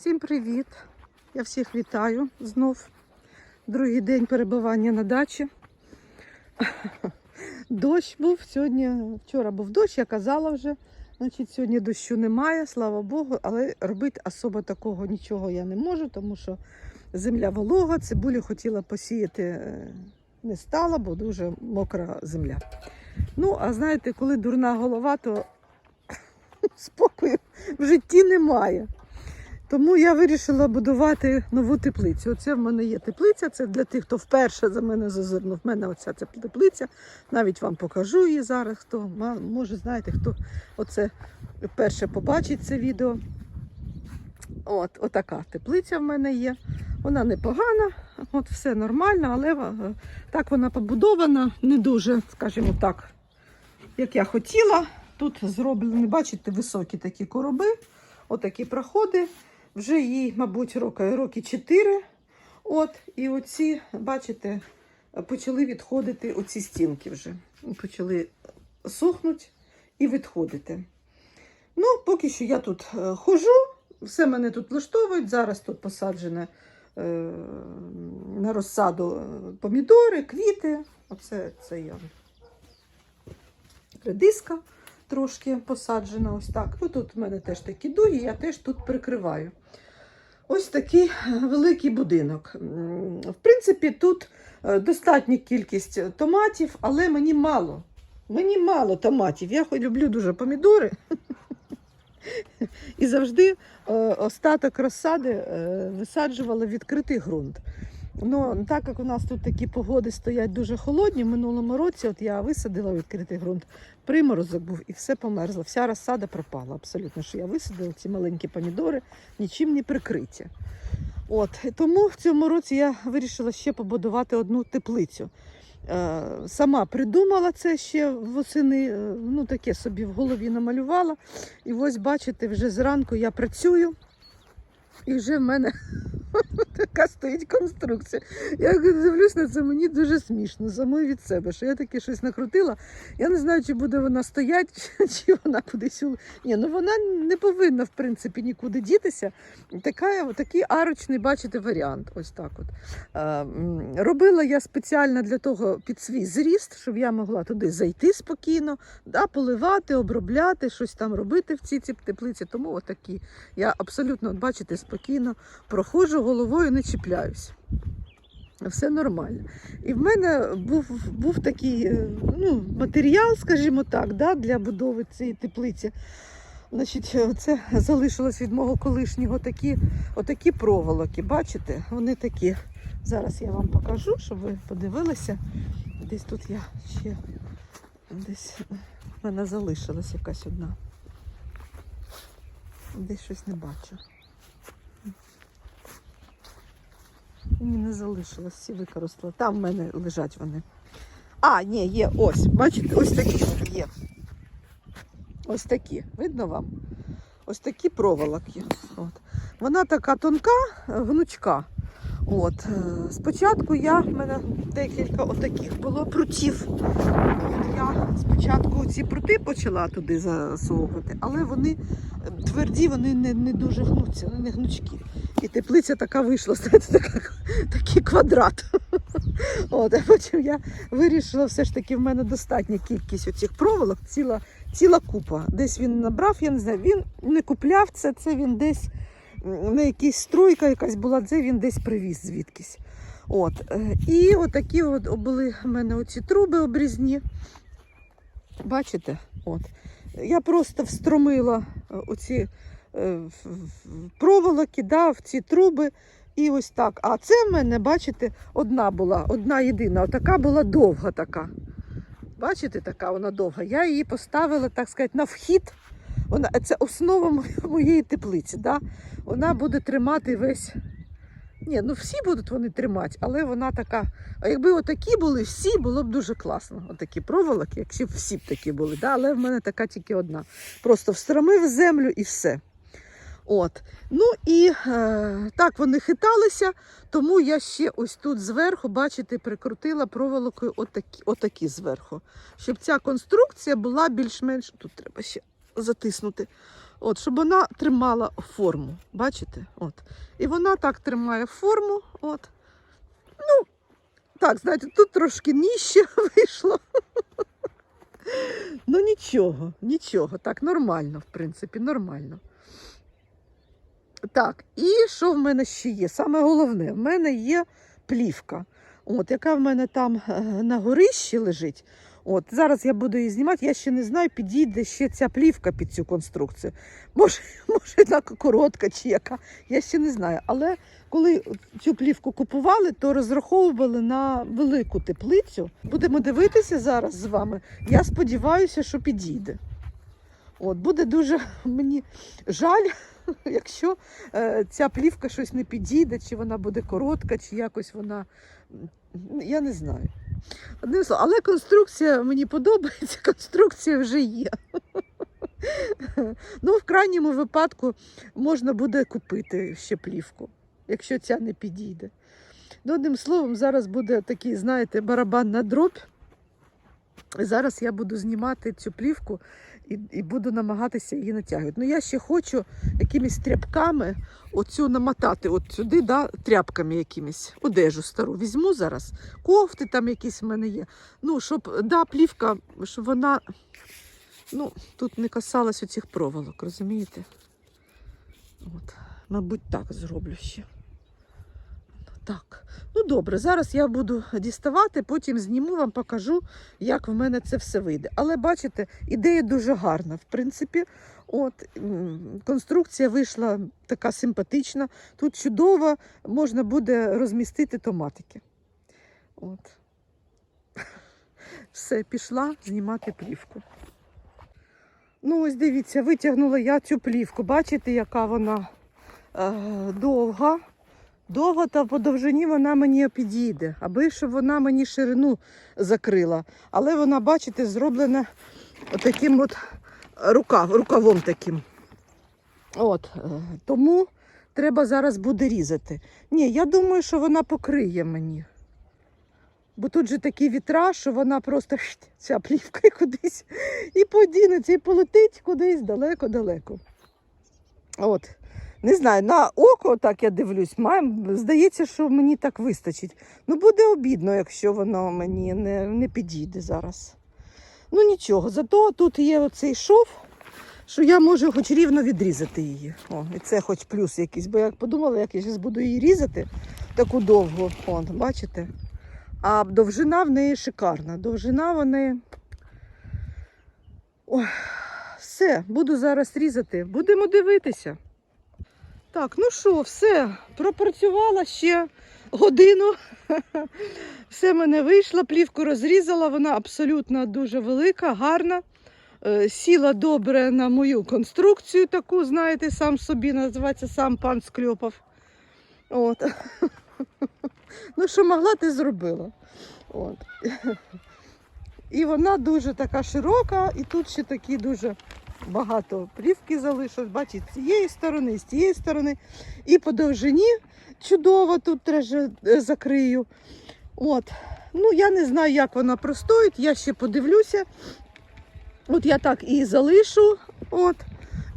Всім привіт! Я всіх вітаю знов. Другий день перебування на дачі. Дощ був сьогодні. Вчора був дощ, я казала вже. Значить, сьогодні дощу немає, слава Богу, але робити особо такого нічого я не можу, тому що земля волога, цибулю хотіла посіяти, е, не стала, бо дуже мокра земля. Ну, а знаєте, коли дурна голова, то спокою в житті немає. Тому я вирішила будувати нову теплицю. Оце в мене є теплиця. Це для тих, хто вперше за мене зазирнув. В мене оця ця теплиця. Навіть вам покажу її зараз. Хто може, знаєте, хто оце вперше побачить це відео. От, отака теплиця в мене є. Вона непогана, от все нормально, але е, так вона побудована, не дуже, скажімо так, як я хотіла. Тут зроблені, бачите, високі такі короби, отакі проходи. Вже їй, мабуть, роки, роки 4. От, і оці, бачите, почали відходити оці стінки вже. Почали сохнути і відходити. Ну, поки що я тут е, хожу, все мене тут влаштовують. Зараз тут посаджене е, на розсаду е, помідори, квіти. Оце це я. Редиска трошки посаджена ось так. Ну, тут в мене теж такі дуги, я теж тут прикриваю. Ось такий е, великий будинок. В принципі, тут е, достатня кількість томатів, але мені мало. Мені мало томатів. Я хоч люблю дуже помідори. І завжди е, остаток розсади е, висаджувала відкритий ґрунт. Ну, так як у нас тут такі погоди стоять дуже холодні, в минулому році от я висадила відкритий ґрунт, приморозок був і все померзло. Вся розсада пропала абсолютно, що я висадила ці маленькі помідори, нічим не прикриті. От, тому в цьому році я вирішила ще побудувати одну теплицю. Е, сама придумала це ще восени, е, ну таке собі в голові намалювала. І ось бачите, вже зранку я працюю, і вже в мене така стоїть конструкція. Я дивлюсь на це, мені дуже смішно, самою від себе, що я таке щось накрутила. Я не знаю, чи буде вона стояти, чи вона кудись. Ні, ну вона не повинна, в принципі, нікуди дітися. Така, такий арочний, бачите, варіант. Ось так от. Робила я спеціально для того під свій зріст, щоб я могла туди зайти спокійно, да, поливати, обробляти, щось там робити в цій теплиці. Тому отакі. Я абсолютно, бачите, спокійно проходжу головою, не чіпляюсь. Все нормально. І в мене був, був такий е, ну, матеріал, скажімо так, да, для будови цієї теплиці. Значить, це залишилось від мого колишнього такі, отакі проволоки. Бачите? Вони такі. Зараз я вам покажу, щоб ви подивилися. Десь тут я ще десь в мене залишилась якась одна. Десь щось не бачу. Ні, не залишилось, всі використала. Там в мене лежать вони. А, ні, є, ось. Бачите, ось такі є. Ось такі. Видно вам? Ось такі проволоки. От. Вона така тонка, гнучка. От. е, Спочатку я, в мене декілька отаких було прутів. Я спочатку ці прути почала туди засовувати, але вони тверді, вони не, не дуже гнуться, вони не гнучкі. І теплиця така вийшла, знаєте, така, такий квадрат. От, а потім я вирішила, все ж таки в мене достатня кількість оцих проволок, ціла, ціла купа. Десь він набрав, я не знаю, він не купляв це, це він десь м, на якійсь стройка якась була, це він десь привіз звідкись. От. е, І отакі от були в мене оці труби обрізні. Бачите? От. Я просто встромила е, оці е, проволоки, да, в ці труби. І ось так. А це в мене, бачите, одна була, одна єдина. Отака була довга така. Бачите, така вона довга. Я її поставила, так сказати, на вхід. Вона, це основа моєї теплиці. Да? Вона буде тримати весь. Ні, ну всі будуть вони тримати, але вона така. А якби отакі були всі, було б дуже класно. Отакі проволоки, якщо всі б такі були. Да? Але в мене така тільки одна. Просто встромив землю і все. От. Ну і е, так вони хиталися, тому я ще ось тут зверху, бачите, прикрутила проволокою отакі, отакі зверху. Щоб ця конструкція була більш-менш. Тут треба ще затиснути. От, щоб вона тримала форму. Бачите? От. І вона так тримає форму. От. Ну, так, знаєте, тут трошки нижче вийшло. Ну нічого, нічого. Так, нормально, в принципі, нормально. Так, і що в мене ще є? Саме головне, в мене є плівка, от, яка в мене там е, на горищі лежить. От, зараз я буду її знімати, я ще не знаю, підійде ще ця плівка під цю конструкцію. Може, може вона коротка чи яка, я ще не знаю. Але коли цю плівку купували, то розраховували на велику теплицю. Будемо дивитися зараз з вами. Я сподіваюся, що підійде. От, буде дуже мені жаль, якщо е, ця плівка щось не підійде, чи вона буде коротка, чи якось вона. Я не знаю. Одним словом, але конструкція мені подобається, конструкція вже є. Ну, в крайньому випадку можна буде купити ще плівку, якщо ця не підійде. Ну, одним словом, зараз буде такий, знаєте, барабан на дробь. Зараз я буду знімати цю плівку і, і буду намагатися її натягувати. Ну, я ще хочу якимись тряпками оцю намотати от сюди, да, тряпками якимись, одежу стару. Візьму зараз, кофти там якісь в мене є. Ну, щоб да, плівка, щоб вона ну, тут не касалась оцих проволок, розумієте? От, мабуть, так зроблю ще. Так, ну добре, зараз я буду діставати, потім зніму вам, покажу, як в мене це все вийде. Але бачите, ідея дуже гарна. В принципі, от конструкція вийшла така симпатична. Тут чудово можна буде розмістити томатики. От. Все, пішла знімати плівку. Ну, ось дивіться, витягнула я цю плівку. Бачите, яка вона е, довга. Довго та по довжині вона мені підійде, аби щоб вона мені ширину закрила. Але вона, бачите, зроблена таким от рукав, рукавом таким. От, е, тому треба зараз буде різати. Ні, я думаю, що вона покриє мені. Бо тут же такий вітраж, що вона просто ця плівка кудись і подінеться, і полетить кудись далеко-далеко. От. Не знаю, на око так я дивлюсь, має, здається, що мені так вистачить. Ну, буде обідно, якщо воно мені не, не підійде зараз. Ну нічого, зато тут є оцей шов, що я можу хоч рівно відрізати її. О, і це хоч плюс якийсь. Бо я подумала, як я зараз буду її різати таку довгу. О, бачите? А довжина в неї шикарна. Довжина вони. Ой, все, буду зараз різати. Будемо дивитися. Так, ну що, все, пропрацювала ще годину. Все мене вийшло, плівку розрізала, вона абсолютно дуже велика, гарна. Е, Сіла добре на мою конструкцію, таку, знаєте, сам собі називається сам пан Скльопов. От. Ну, що могла, ти зробила. От. І вона дуже така широка, і тут ще такі дуже багато плівки залишилось. Бачите, з цієї сторони, з тієї сторони. І по довжині чудово тут теж е, закрию. От. Ну, я не знаю, як вона простоїть, я ще подивлюся. От я так і залишу. От.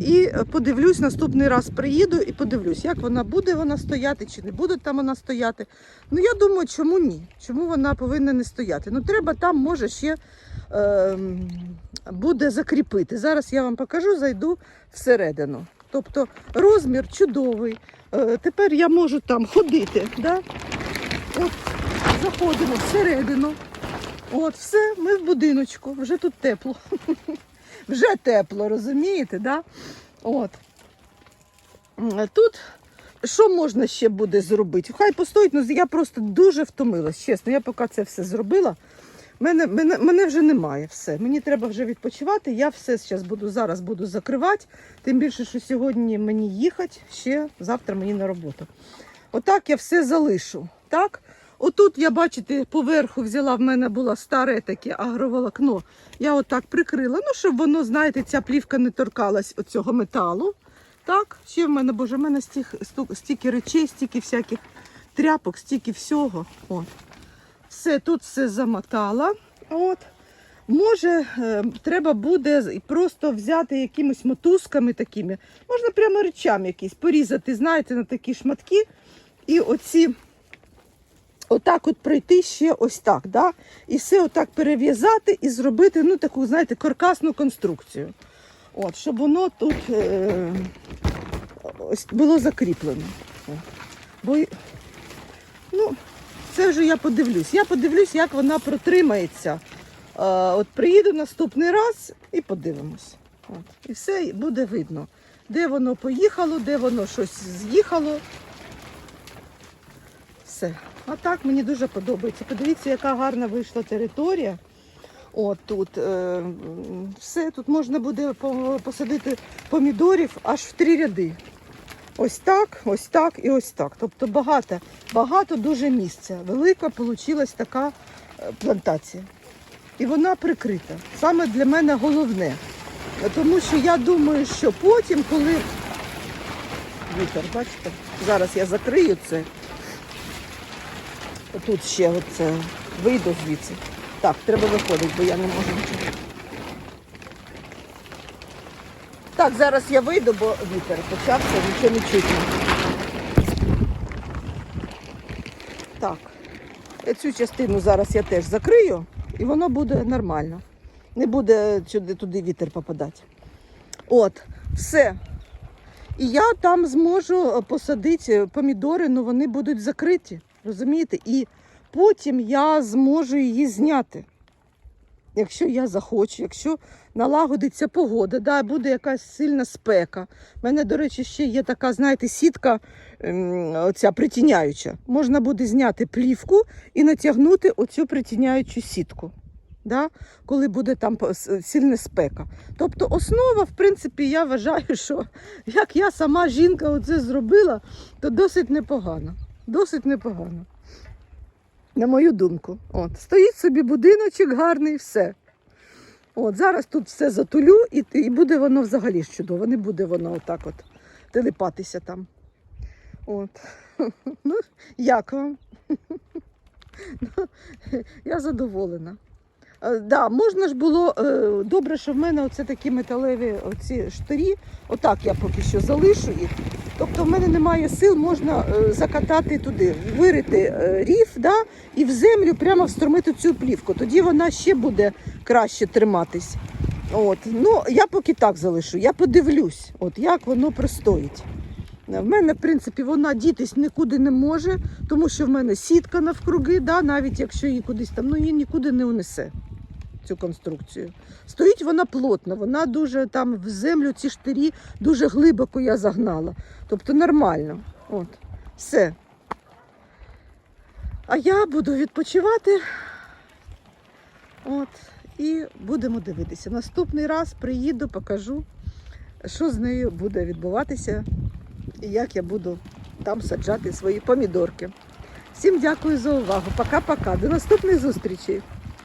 І подивлюсь, наступний раз приїду і подивлюсь, як вона буде вона стояти, чи не буде там вона стояти. Ну, я думаю, чому ні? Чому вона повинна не стояти? Ну, треба там, може, ще буде закріпити. Зараз я вам покажу, зайду всередину. Тобто розмір чудовий. Е, тепер я можу там ходити. Да? От, заходимо всередину. От, все, ми в будиночку, вже тут тепло. Вже тепло, розумієте, да? От. Тут що можна ще буде зробити? Хай постоїть, ну я просто дуже втомилась, чесно. Я поки це все зробила. Мене, мене, мене вже немає все. Мені треба вже відпочивати. Я все зараз буду зараз буду закривати. Тим більше, що сьогодні мені їхати, ще завтра мені на роботу. Отак я все залишу. Так? Отут я, бачите, поверху взяла, в мене було старе таке агроволокно. Я отак прикрила, ну, щоб воно, знаєте, ця плівка не торкалась оцього металу. Так, ще в мене, боже, в мене сту- стільки речей, стільки всяких тряпок, стільки всього. От. Все, тут все замотала. От. Може, е, треба буде просто взяти якимись мотузками такими, можна прямо речами якісь порізати, знаєте, на такі шматки, і оці отак от пройти ще ось так, да? і все отак перев'язати і зробити ну, таку, знаєте, каркасну конструкцію. От, щоб воно тут е, ось було закріплено. Бо, ну, це вже я подивлюсь. Я подивлюсь, як вона протримається. Е, от приїду наступний раз і подивимось. От. І все буде видно, де воно поїхало, де воно щось з'їхало. Все. А так мені дуже подобається. Подивіться, яка гарна вийшла територія. От тут е, все, тут можна буде посадити помідорів аж в три ряди. Ось так, ось так і ось так. Тобто багато, багато дуже місця. Велика вийшла така е, плантація. І вона прикрита. Саме для мене головне. Тому що я думаю, що потім, коли вітер, бачите, зараз я закрию це. Тут ще оце вийду звідси. Так, треба виходити, бо я не можу нічого. Так, зараз я вийду, бо вітер почався, нічого не чутно. Так, цю частину зараз я теж закрию, і воно буде нормально. Не буде сюди туди вітер попадати. От, все. І я там зможу посадити помідори, але вони будуть закриті. Розумієте? І потім я зможу її зняти. Якщо я захочу, якщо налагодиться погода, да, буде якась сильна спека. У мене, до речі, ще є така, знаєте, сітка ем, оця притіняюча. Можна буде зняти плівку і натягнути оцю притіняючу сітку. Да? Коли буде там сильна спека. Тобто основа, в принципі, я вважаю, що як я сама жінка оце зробила, то досить непогано. Досить непогано. На мою думку. От, стоїть собі будиночок гарний, все. От, зараз тут все затулю, і, і буде воно взагалі чудово. Не буде воно отак от телепатися там. От. Ну, як вам? Ну, Я задоволена. Е, Да, можна ж було е, добре, що в мене оце такі металеві оці штирі. Отак я поки що залишу їх. Тобто в мене немає сил, можна е, закатати туди, вирити рів да, і в землю прямо встромити цю плівку. Тоді вона ще буде краще триматись. От. Ну, я поки так залишу, я подивлюсь, от, як воно простоїть. В мене, в принципі, вона дітись нікуди не може, тому що в мене сітка навкруги, да, навіть якщо її кудись там, ну її нікуди не унесе цю конструкцію. Стоїть вона плотно, вона дуже там в землю ці штирі дуже глибоко я загнала. Тобто нормально. От, все. А я буду відпочивати. От, і будемо дивитися. Наступний раз приїду, покажу, що з нею буде відбуватися і як я буду там саджати свої помідорки. Всім дякую за увагу. Пока-пока. До наступних зустрічей.